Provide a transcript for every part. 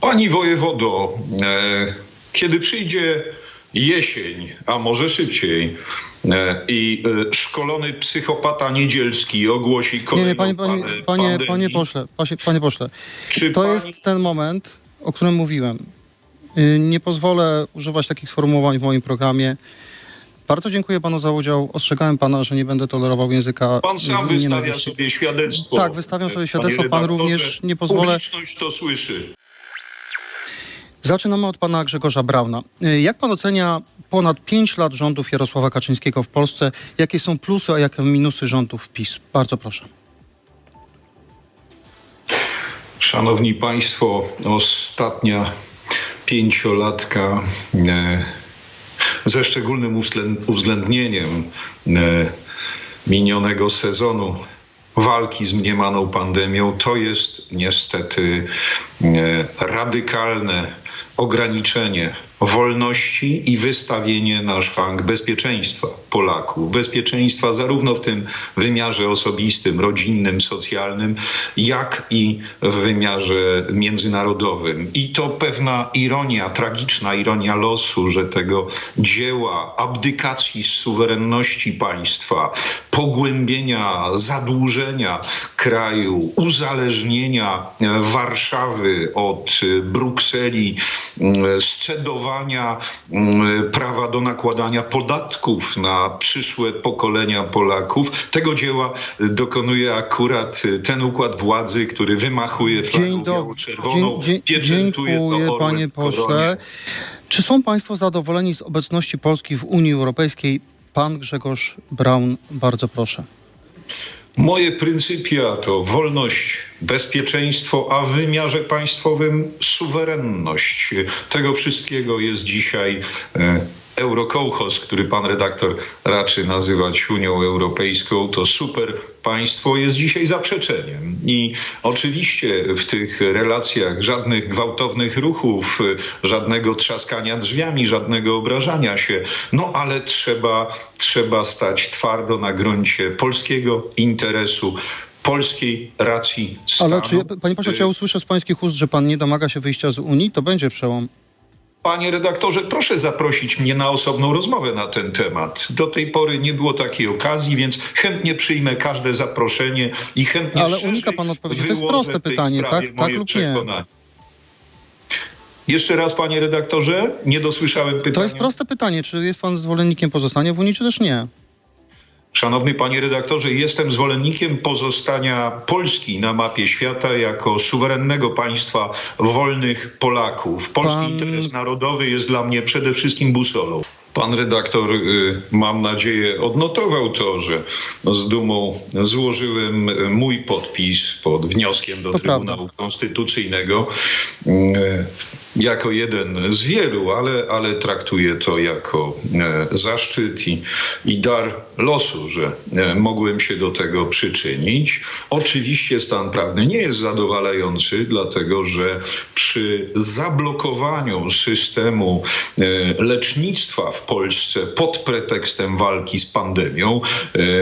Pani wojewodo, e, kiedy przyjdzie jesień, a może szybciej, e, i e, szkolony psychopata Niedzielski ogłosi Nie, kolejną nie, panie, panie, panie, pandemii, panie pośle, panie, panie pośle, to pani... jest ten moment, o którym mówiłem. Y, Nie pozwolę używać takich sformułowań w moim programie. Bardzo dziękuję panu za udział. Ostrzegałem pana, że nie będę tolerował języka Pan sam y, wystawia sobie świadectwo. Tak, wystawiam sobie Panie świadectwo. Pan również nie pozwolę- Publiczność to słyszy. Zaczynamy od pana Grzegorza Brauna. Y, Jak pan ocenia ponad 5 lat rządów Jarosława Kaczyńskiego w Polsce? Jakie są plusy, a jakie minusy rządów PiS? Bardzo proszę. Szanowni Państwo, ostatnia pięciolatka e, ze szczególnym uwzglę- uwzględnieniem e, minionego sezonu walki z mniemaną pandemią to jest niestety radykalne ograniczenie wolności i wystawienie na szwank bezpieczeństwa Polaków. Bezpieczeństwa zarówno w tym wymiarze osobistym, rodzinnym, socjalnym, jak i w wymiarze międzynarodowym. I to pewna ironia, tragiczna ironia losu, że tego dzieła abdykacji z suwerenności państwa, pogłębienia zadłużenia kraju, uzależnienia Warszawy od Brukseli, m, scedowania m, prawa do nakładania podatków na przyszłe pokolenia Polaków. Tego dzieła e, dokonuje akurat e, ten układ władzy, który wymachuje flagą biało-czerwoną, pieczętuje to panie koronie. pośle. Czy są państwo zadowoleni z obecności Polski w Unii Europejskiej? Pan Grzegorz Braun, bardzo proszę. Moje pryncypia to wolność, bezpieczeństwo, a w wymiarze państwowym suwerenność. Tego wszystkiego jest dzisiaj Eurokołchos, który pan redaktor raczy nazywać Unią Europejską, to super państwo jest dzisiaj zaprzeczeniem. I oczywiście w tych relacjach żadnych gwałtownych ruchów, żadnego trzaskania drzwiami, żadnego obrażania się. No ale trzeba, trzeba stać twardo na gruncie polskiego interesu, polskiej racji stanu. Ale czy, panie pośle, czy ja usłyszę z pańskich ust, że pan nie domaga się wyjścia z Unii? To będzie przełom. Panie redaktorze, proszę zaprosić mnie na osobną rozmowę na ten temat. Do tej pory nie było takiej okazji, więc chętnie przyjmę każde zaproszenie i chętnie Ale unika pan odpowiedzi. To jest proste pytanie, tak? Tak lub nie? przekonanie. Jeszcze raz, panie redaktorze, nie dosłyszałem pytania. To jest proste pytanie. Czy jest pan zwolennikiem pozostania w Unii, czy też nie? Szanowny panie redaktorze, jestem zwolennikiem pozostania Polski na mapie świata jako suwerennego państwa wolnych Polaków. Polski Pan- interes narodowy jest dla mnie przede wszystkim busolą. Pan redaktor, y, mam nadzieję, odnotował to, że z dumą złożyłem y, mój podpis pod wnioskiem do To Trybunału prawda. Konstytucyjnego y, jako jeden z wielu, ale, ale traktuję to jako e, zaszczyt i, i dar losu, że e, mogłem się do tego przyczynić. Oczywiście stan prawny nie jest zadowalający, dlatego że przy zablokowaniu systemu e, lecznictwa w Polsce pod pretekstem walki z pandemią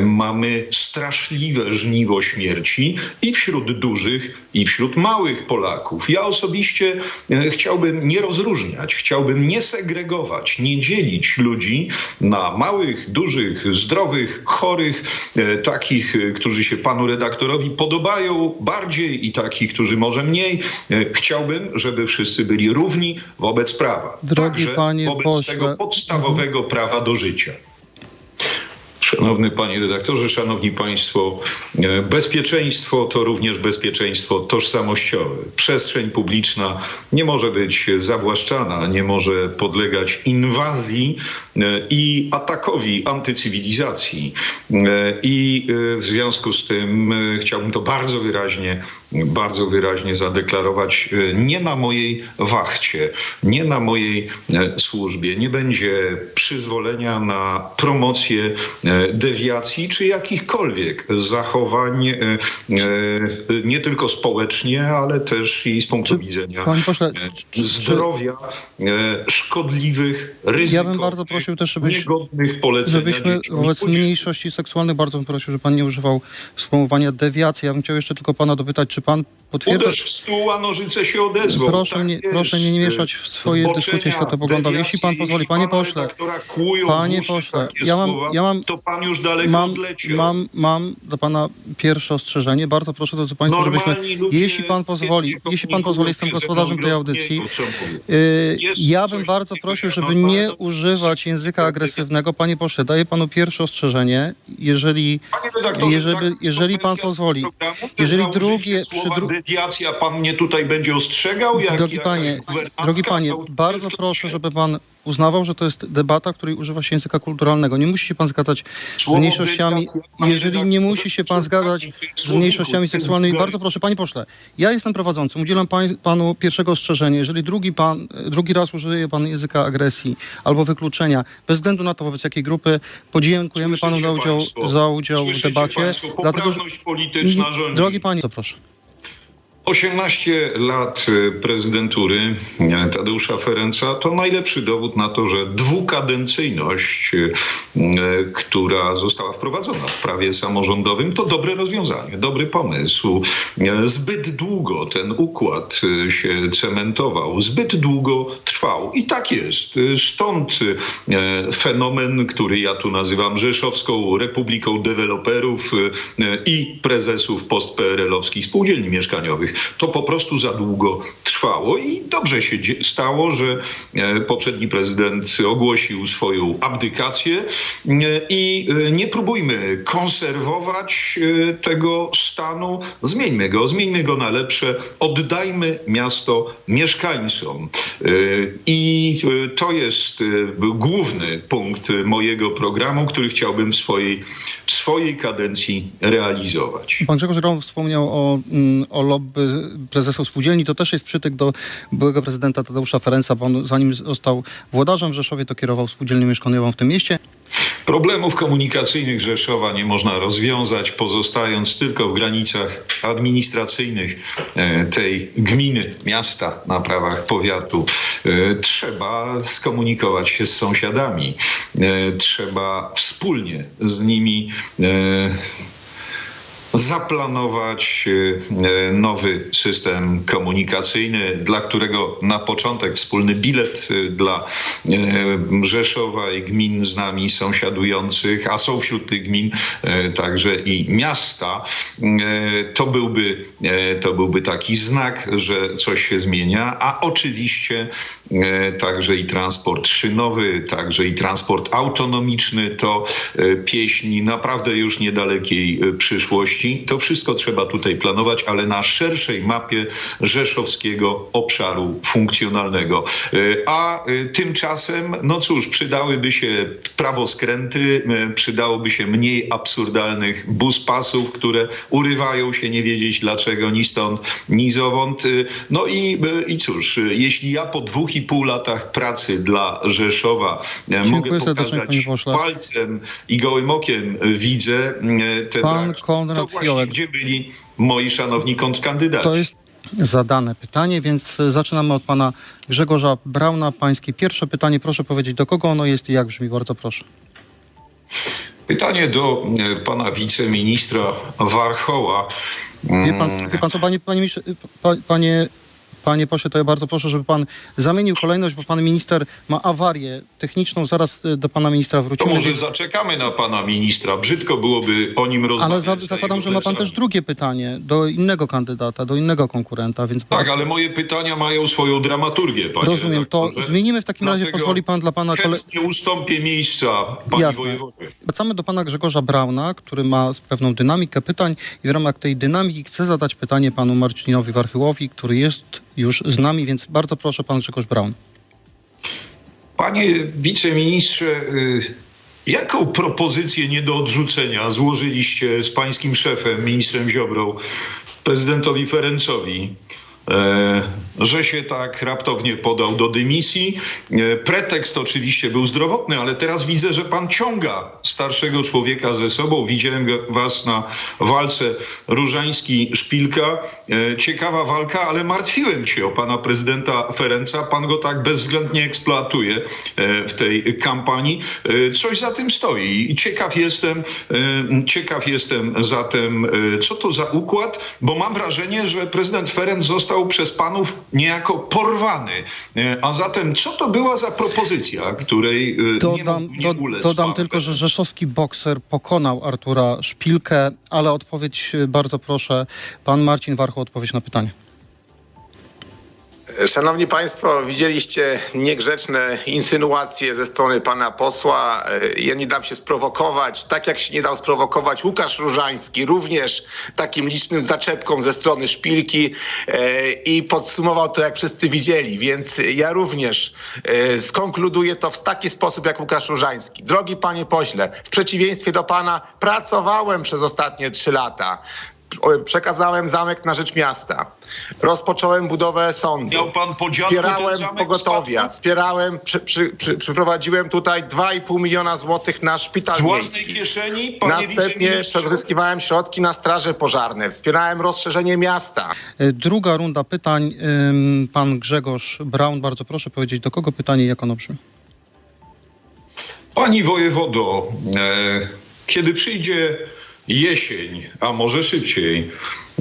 mamy straszliwe żniwo śmierci i wśród dużych, i wśród małych Polaków. Ja osobiście e, chciałbym nie rozróżniać, chciałbym nie segregować, nie dzielić ludzi na małych, dużych, zdrowych, chorych, e, takich, e, którzy się panu redaktorowi podobają bardziej i takich, którzy może mniej. E, Chciałbym, żeby wszyscy byli równi wobec prawa. Drogi Także panie wobec pośle. tego podstawowego prawa do życia. Szanowny panie redaktorze, szanowni państwo, e, bezpieczeństwo to również bezpieczeństwo tożsamościowe. Przestrzeń publiczna nie może być zawłaszczana, nie może podlegać inwazji e, i atakowi antycywilizacji. E, I w związku z tym chciałbym to bardzo wyraźnie, bardzo wyraźnie zadeklarować. Nie na mojej wachcie, nie na mojej służbie nie będzie przyzwolenia na promocję dewiacji czy jakichkolwiek zachowań nie tylko społecznie, ale też i z punktu Czy, widzenia pośle, czy- zdrowia szkodliwych, ryzykowych, Ja bym bardzo prosił też, żebyś- niegodnych polecenia Żebyśmy wobec mniejszości seksualnych bardzo bym prosił, żeby pan nie używał sformułowania dewiacji. Ja bym chciał jeszcze tylko pana dopytać, czy pan potwierdza... Uderz w stół, a nożyce się odezwą. Proszę Tak jest. proszę nie mieszać w swoje dyskusje światopoglądowe. Jeśli pan pozwoli, panie pośle, panie pośle, ja mam- ja mam- to pan już daleko Mam, odleciał. mam, mam do pana pierwsze ostrzeżenie. Bardzo proszę, drodzy państwo, Normalni żebyśmy, jeśli pan pozwoli, jeśli pan pozwoli, jestem gospodarzem tej audycji. Yy, Jest ja bym bardzo prosił, że żeby nie używać języka agresywnego. Panie pośle, daję panu pierwsze ostrzeżenie. Jeżeli, jeżeli, tak jeżeli pan pozwoli, jeżeli drugie, przy dru... dewiacja pan mnie tutaj będzie ostrzegał? Jak, Drogi panie, drogi panie, bardzo proszę, żeby pan uznawał, że to jest debata, której używa się języka kulturalnego. Nie musi się pan zgadzać z mniejszościami. Jeżeli nie redaktorze, musi się pan zgadzać z mniejszościami seksualnymi, bardzo proszę, panie pośle, ja jestem prowadzącym, udzielam panu pierwszego ostrzeżenia. Jeżeli drugi, pan, drugi raz użyje pan języka agresji albo wykluczenia, bez względu na to, wobec jakiej grupy, podziękujemy panu za udział, państwo? za udział w debacie. państwo? Poprawność polityczna rządzi. Drogi panie, to proszę. 18 lat y, prezydentury y, Tadeusza Ferenca to najlepszy dowód na to, że dwukadencyjność, y, która została wprowadzona w prawie samorządowym, to dobre rozwiązanie, dobry pomysł. Zbyt długo ten układ się cementował, zbyt długo trwał. I tak jest. Stąd fenomen, który ja tu nazywam Rzeszowską Republiką Deweloperów i prezesów post-PRL-owskich spółdzielni mieszkaniowych. To po prostu za długo trwało i dobrze się stało, że e, poprzedni prezydent ogłosił swoją abdykację e, i e, nie próbujmy konserwować tego stanu. Zmieńmy go, zmieńmy go na lepsze, oddajmy miasto mieszkańcom. I to jest główny punkt mojego programu, który chciałbym w swojej, w swojej kadencji realizować. Pan Grzegorz Rom wspomniał o, mm, o lobby prezesów spółdzielni. To też jest przytyk do byłego prezydenta Tadeusza Ferenca, bo on zanim został włodarzem w Rzeszowie, to kierował spółdzielnią mieszkaniową w tym mieście. Problemów komunikacyjnych Rzeszowa nie można rozwiązać, pozostając tylko w granicach administracyjnych e, tej gminy, miasta na prawach powiatu. E, Trzeba skomunikować się z sąsiadami. E, Trzeba wspólnie z nimi zaplanować e, nowy system komunikacyjny, dla którego na początek wspólny bilet e, dla Rzeszowa i gmin z nami sąsiadujących, a są wśród tych gmin także i miasta. To byłby, to byłby taki znak, że coś się zmienia, a oczywiście także i transport szynowy, także i transport autonomiczny to pieśń naprawdę już niedalekiej e, To wszystko trzeba tutaj planować, ale na szerszej mapie rzeszowskiego obszaru funkcjonalnego. E, A e, tymczasem, no cóż, przydałyby się prawoskręty, e, przydałoby się mniej absurdalnych buspasów, które urywają się nie wiedzieć dlaczego, ni stąd, ni zowąd. No i, i cóż, jeśli ja po dwóch i pół latach pracy dla Rzeszowa e, mogę pokazać palcem i gołym okiem widzę te Pan braki, Konrad Fiołek. gdzie byli moi szanowni kontrkandydaci. To jest zadane pytanie, więc zaczynamy od pana Grzegorza Brauna. Pańskie pierwsze pytanie, proszę powiedzieć, do kogo ono jest i jak brzmi, bardzo proszę. Pytanie do e, pana wiceministra Warchoła. Wie pan, wie pan co, panie, panie, panie, panie pośle, to ja bardzo proszę, żeby pan zamienił kolejność, bo pan minister ma awarię techniczną. Zaraz e, do pana ministra To wrócimy. może więc- zaczekamy na pana ministra. Brzydko byłoby o nim rozmawiać. Ale za, za zakładam, że ma pan też drugie pytanie do innego kandydata, do innego konkurenta, więc Tak, bardzo- ale moje pytania mają swoją dramaturgię, panie rozumiem. To zmienimy w takim razie, pozwoli pan dla pana kole... Chętnie ustąpię miejsca, panie Jasne. wojewodzie. Wracamy do pana Grzegorza Brauna, który ma pewną dynamikę pytań i w ramach tej dynamiki chcę zadać pytanie panu Marcinowi Warchyłowi, który jest już z nami, więc bardzo proszę pan Grzegorz Braun. Panie wiceministrze, y, jaką propozycję nie do odrzucenia złożyliście z pańskim szefem, ministrem Ziobrą, prezydentowi Ferencowi? E, że się tak raptownie podał do dymisji. E, Pretekst oczywiście był zdrowotny, ale teraz widzę, że pan ciąga starszego człowieka ze sobą. Widziałem was na walce Różański-Szpilka. E, Ciekawa walka, ale martwiłem się o pana prezydenta Ferenca. Pan go tak bezwzględnie eksploatuje w tej kampanii. Coś za tym stoi. Ciekaw jestem, ciekaw jestem zatem, co to za układ, bo mam wrażenie, że prezydent Ferenc został przez panów niejako porwany. E, A zatem, co to była za propozycja, której e, nie Dodam, mógł nie ulec dodam pan tylko, że rzeszowski bokser pokonał Artura Szpilkę, ale odpowiedź, y, bardzo proszę, pan Marcin Warchoł odpowiedź na pytanie. Szanowni Państwo, widzieliście niegrzeczne insynuacje ze strony pana posła. Ja nie dam się sprowokować, tak jak się nie dał sprowokować Łukasz Różański, również takim licznym zaczepką ze strony szpilki e, i podsumował to, jak wszyscy widzieli. Więc ja również e, skonkluduję to w taki sposób, jak Łukasz Różański. Drogi panie pośle, w przeciwieństwie do pana pracowałem przez ostatnie trzy lata. Przekazałem zamek na rzecz miasta. Rozpocząłem budowę sądu. Miał pan Wspierałem pogotowia. spadł? Wspierałem, przy, przy, przy, przyprowadziłem tutaj 2,5 miliona złotych na szpital Z własnej miejski. kieszeni, panie Następnie pozyskiwałem środki na straże pożarne. Wspierałem rozszerzenie miasta. Y, Druga runda pytań. Pan Grzegorz Braun, bardzo proszę powiedzieć, do kogo pytanie i jak ono brzmi. Pani wojewodo, e, kiedy przyjdzie jesień, a może szybciej,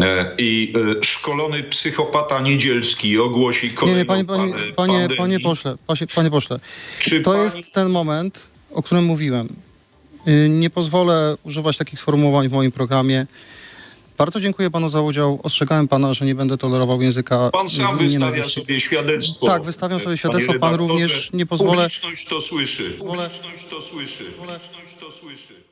e, i e, szkolony psychopata Niedzielski ogłosi Nie, kolejną nie, panie, panie, panie, pandemii, panie pośle, panie, panie pośle, czy to pani... jest ten moment, o którym mówiłem. Y, Nie pozwolę używać takich sformułowań w moim programie. Bardzo dziękuję panu za udział. Ostrzegałem pana, że nie będę tolerował języka Pan sam wystawia sobie świadectwo. Tak, wystawiam sobie panie świadectwo. Pan również nie pozwolę- Publiczność to słyszy. Publiczność to słyszy. Publiczność to słyszy.